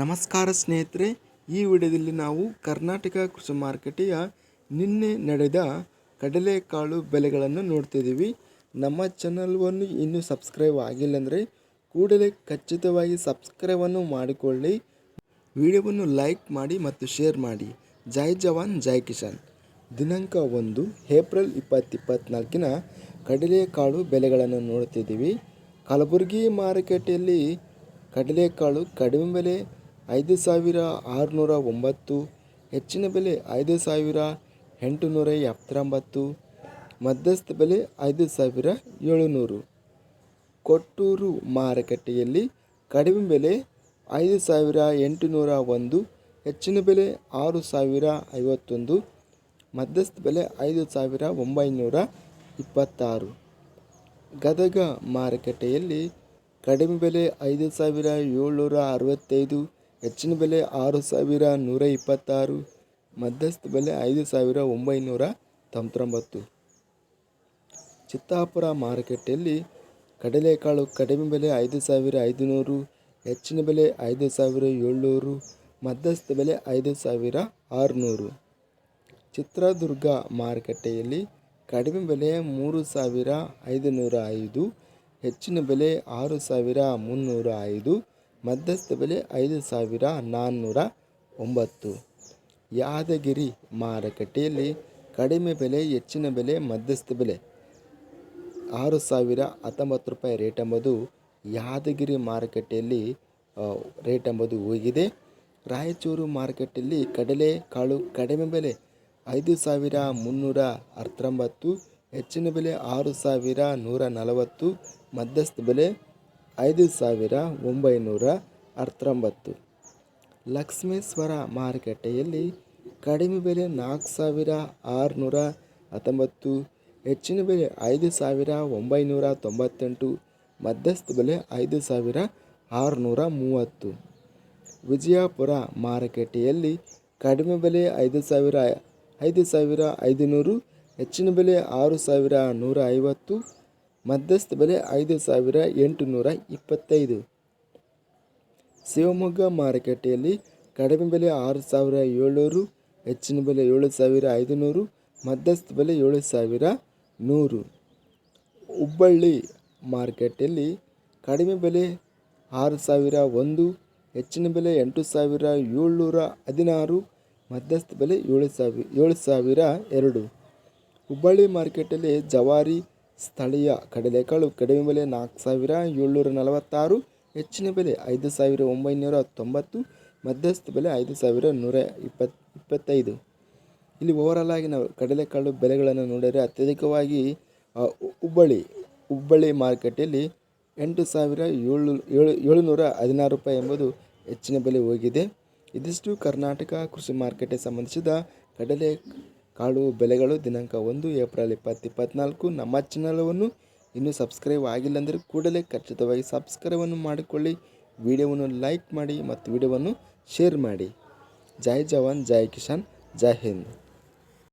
ನಮಸ್ಕಾರ ಸ್ನೇಹಿತರೆ, ಈ ವಿಡಿಯೋದಲ್ಲಿ ನಾವು ಕರ್ನಾಟಕ ಕೃಷಿ ಮಾರುಕಟ್ಟೆಯ ನಿನ್ನೆ ನಡೆದ ಕಡಲೆಕಾಳು ಬೆಲೆಗಳನ್ನು ನೋಡ್ತಿದ್ದೀವಿ ನಮ್ಮ ಚಾನಲ್ವನ್ನು ಇನ್ನೂ ಸಬ್ಸ್ಕ್ರೈಬ್ ಆಗಿಲ್ಲ ಅಂದರೆ ಕೂಡಲೇ ಖಚಿತವಾಗಿ ಸಬ್ಸ್ಕ್ರೈಬನ್ನು ಮಾಡಿಕೊಳ್ಳಿ. ವಿಡಿಯೋವನ್ನು ಲೈಕ್ ಮಾಡಿ ಮತ್ತು ಶೇರ್ ಮಾಡಿ. ಜೈ ಜವಾನ್, ಜೈ ಕಿಸಾನ್. ದಿನಾಂಕ ಒಂದು, ಏಪ್ರಿಲ್ ಇಪ್ಪತ್ತಿಪ್ಪತ್ನಾಲ್ಕಿನ ಕಡಲೆಕಾಳು ಬೆಲೆಗಳನ್ನು ನೋಡ್ತಿದ್ದೀವಿ ಕಲಬುರಗಿ ಮಾರುಕಟ್ಟೆಯಲ್ಲಿ ಕಡಲೆಕಾಳು ಕಡಿಮೆ ಬೆಲೆ ಐದು ಸಾವಿರ ಆರುನೂರ ಒಂಬತ್ತು, ಹೆಚ್ಚಿನ ಬೆಲೆ ಐದು ಸಾವಿರ ಎಂಟುನೂರ ಎಪ್ಪತ್ತೊಂಬತ್ತು, ಮಧ್ಯಸ್ಥ ಬೆಲೆ ಐದು ಸಾವಿರ ಏಳುನೂರು. ಕೊಟ್ಟೂರು ಮಾರುಕಟ್ಟೆಯಲ್ಲಿ ಕಡಿಮೆ ಬೆಲೆ ಐದು ಸಾವಿರ ಎಂಟುನೂರ ಒಂದು, ಹೆಚ್ಚಿನ ಬೆಲೆ ಆರು ಸಾವಿರ ಐವತ್ತೊಂದು, ಮಧ್ಯಸ್ಥ ಬೆಲೆ ಐದು ಸಾವಿರ ಒಂಬೈನೂರ ಇಪ್ಪತ್ತಾರು. ಗದಗ ಮಾರುಕಟ್ಟೆಯಲ್ಲಿ ಕಡಿಮೆ ಬೆಲೆ ಐದು ಸಾವಿರ ಏಳ್ನೂರ ಅರವತ್ತೈದು ಹೆಚ್ಚಿನ ಬೆಲೆ ಆರು ಸಾವಿರ ನೂರ ಇಪ್ಪತ್ತಾರು, ಮಧ್ಯಸ್ಥ ಬೆಲೆ ಐದು ಸಾವಿರ ಒಂಬೈನೂರ ತೊಂಬತ್ತೊಂಬತ್ತು. ಚಿತ್ತಾಪುರ ಮಾರುಕಟ್ಟೆಯಲ್ಲಿ ಕಡಲೆಕಾಳು ಕಡಿಮೆ ಬೆಲೆ ಐದು ಸಾವಿರ ಐದುನೂರು, ಹೆಚ್ಚಿನ ಬೆಲೆ ಐದು ಸಾವಿರ ಏಳ್ನೂರು, ಮಧ್ಯಸ್ಥ ಬೆಲೆ ಐದು ಸಾವಿರ ಆರುನೂರು. ಚಿತ್ರದುರ್ಗ ಮಾರುಕಟ್ಟೆಯಲ್ಲಿ ಕಡಿಮೆ ಬೆಲೆ ಮೂರು ಸಾವಿರ ಐದುನೂರ ಐದು, ಹೆಚ್ಚಿನ ಬೆಲೆ ಆರು ಸಾವಿರ ಮುನ್ನೂರ ಐದು ಮಧ್ಯಸ್ಥ ಬೆಲೆ ಐದು ಸಾವಿರ ನಾನ್ನೂರ ಒಂಬತ್ತು. ಯಾದಗಿರಿ ಮಾರುಕಟ್ಟೆಯಲ್ಲಿ ಕಡಿಮೆ ಬೆಲೆ, ಹೆಚ್ಚಿನ ಬೆಲೆ, ಮಧ್ಯಸ್ಥ ಬೆಲೆ ಆರು ಸಾವಿರ ಹತ್ತೊಂಬತ್ತು ರೂಪಾಯಿ ರೇಟ್ ಎಂಬುದು ಯಾದಗಿರಿ ಮಾರುಕಟ್ಟೆಯಲ್ಲಿ ರೇಟ್ ಎಂಬುದು ಹೋಗಿದೆ. ರಾಯಚೂರು ಮಾರುಕಟ್ಟೆಯಲ್ಲಿ ಕಡಲೆ ಕಾಳು ಕಡಿಮೆ ಬೆಲೆ ಐದು ಸಾವಿರ ಮುನ್ನೂರ ಹತ್ತೊಂಬತ್ತು ಹೆಚ್ಚಿನ ಬೆಲೆ ಆರು ಸಾವಿರ ನೂರ ನಲವತ್ತು, ಮಧ್ಯಸ್ಥ ಬೆಲೆ ಐದು ಸಾವಿರ ಒಂಬೈನೂರ ಹತ್ತೊಂಬತ್ತು ಲಕ್ಷ್ಮೇಶ್ವರ ಮಾರುಕಟ್ಟೆಯಲ್ಲಿ ಕಡಿಮೆ ಬೆಲೆ ನಾಲ್ಕು ಸಾವಿರ ಆರುನೂರ ಹತ್ತೊಂಬತ್ತು, ಹೆಚ್ಚಿನ ಬೆಲೆ ಐದು ಸಾವಿರ ಒಂಬೈನೂರ ತೊಂಬತ್ತೆಂಟು, ಮಧ್ಯಸ್ಥ ಬೆಲೆ ಐದು ಸಾವಿರ ಆರುನೂರ ಮೂವತ್ತು. ವಿಜಯಪುರ ಮಾರುಕಟ್ಟೆಯಲ್ಲಿ ಕಡಿಮೆ ಬೆಲೆ ಐದು ಸಾವಿರ ಐದು ಸಾವಿರ ಐದುನೂರು, ಹೆಚ್ಚಿನ ಬೆಲೆ ಆರು ಸಾವಿರ ನೂರ ಐವತ್ತು ಮಧ್ಯಸ್ಥ ಬೆಲೆ ಐದು ಸಾವಿರ ಎಂಟುನೂರ ಇಪ್ಪತ್ತೈದು. ಶಿವಮೊಗ್ಗ ಮಾರುಕಟ್ಟೆಯಲ್ಲಿ ಕಡಿಮೆ ಬೆಲೆ ಆರು ಸಾವಿರ ಏಳ್ನೂರು, ಹೆಚ್ಚಿನ ಬೆಲೆ ಏಳು ಸಾವಿರ ಐದುನೂರು, ಮಧ್ಯಸ್ಥ ಬೆಲೆ ಏಳು ಸಾವಿರ ನೂರು. ಹುಬ್ಬಳ್ಳಿ ಮಾರ್ಕೆಟಲ್ಲಿ ಕಡಿಮೆ ಬೆಲೆ ಆರು ಸಾವಿರ ಒಂದು, ಹೆಚ್ಚಿನ ಬೆಲೆ ಎಂಟು ಸಾವಿರ ಏಳ್ನೂರ ಹದಿನಾರು, ಮಧ್ಯಸ್ಥ ಬೆಲೆ ಏಳು ಸಾವಿರ ಏಳು ಸಾವಿರ ಎರಡು. ಹುಬ್ಬಳ್ಳಿ ಮಾರ್ಕೆಟಲ್ಲಿ ಜವಾರಿ ಸ್ಥಳೀಯ ಕಡಲೆಕಾಳು ಕಡಿಮೆ ಬೆಲೆ ನಾಲ್ಕು ಸಾವಿರ, ಏಳ್ನೂರ ನಲವತ್ತಾರು, ಹೆಚ್ಚಿನ ಬೆಲೆ ಐದು ಸಾವಿರ ಒಂಬೈನೂರ ತೊಂಬತ್ತು, ಮಧ್ಯಸ್ಥ ಬೆಲೆ ಐದು ಸಾವಿರ ನೂರ ಇಪ್ಪತ್ತು ಇಪ್ಪತ್ತೈದು. ಇಲ್ಲಿ ಓವರಾಲ್ ಆಗಿ ನಾವು ಕಡಲೆಕಾಳು ಬೆಲೆಗಳನ್ನು ನೋಡಿದರೆ ಅತ್ಯಧಿಕವಾಗಿ ಹುಬ್ಬಳ್ಳಿ ಹುಬ್ಬಳ್ಳಿ ಮಾರುಕಟ್ಟೆಯಲ್ಲಿ ಎಂಟು ಸಾವಿರ ಏಳು ಏಳು, ಏಳುನೂರ ಹದಿನಾರು ರೂಪಾಯಿ ಎಂಬುದು ಹೆಚ್ಚಿನ ಬೆಲೆ ಹೋಗಿದೆ. ಇದಿಷ್ಟು ಕರ್ನಾಟಕ ಕೃಷಿ ಮಾರುಕಟ್ಟೆ ಸಂಬಂಧಿಸಿದ ಕಡಲೆ ಕಾಳು ಬೆಲೆಗಳು ದಿನಾಂಕ ಒಂದು ಏಪ್ರಿಲ್ ಇಪ್ಪತ್ತು ಇಪ್ಪತ್ತ್ನಾಲ್ಕು ನಮ್ಮ ಚಾನಲವನ್ನು ಇನ್ನೂ ಸಬ್ಸ್ಕ್ರೈಬ್ ಆಗಿಲ್ಲ ಅಂದರೆ ಕೂಡಲೇ ಖಚಿತವಾಗಿ ಸಬ್ಸ್ಕ್ರೈಬನ್ನು ಮಾಡಿಕೊಳ್ಳಿ, ವಿಡಿಯೋವನ್ನು ಲೈಕ್ ಮಾಡಿ ಮತ್ತು ವಿಡಿಯೋವನ್ನು ಶೇರ್ ಮಾಡಿ. ಜೈ ಜವಾನ್, ಜೈ ಕಿಸಾನ್, ಜೈ ಹಿಂದ್.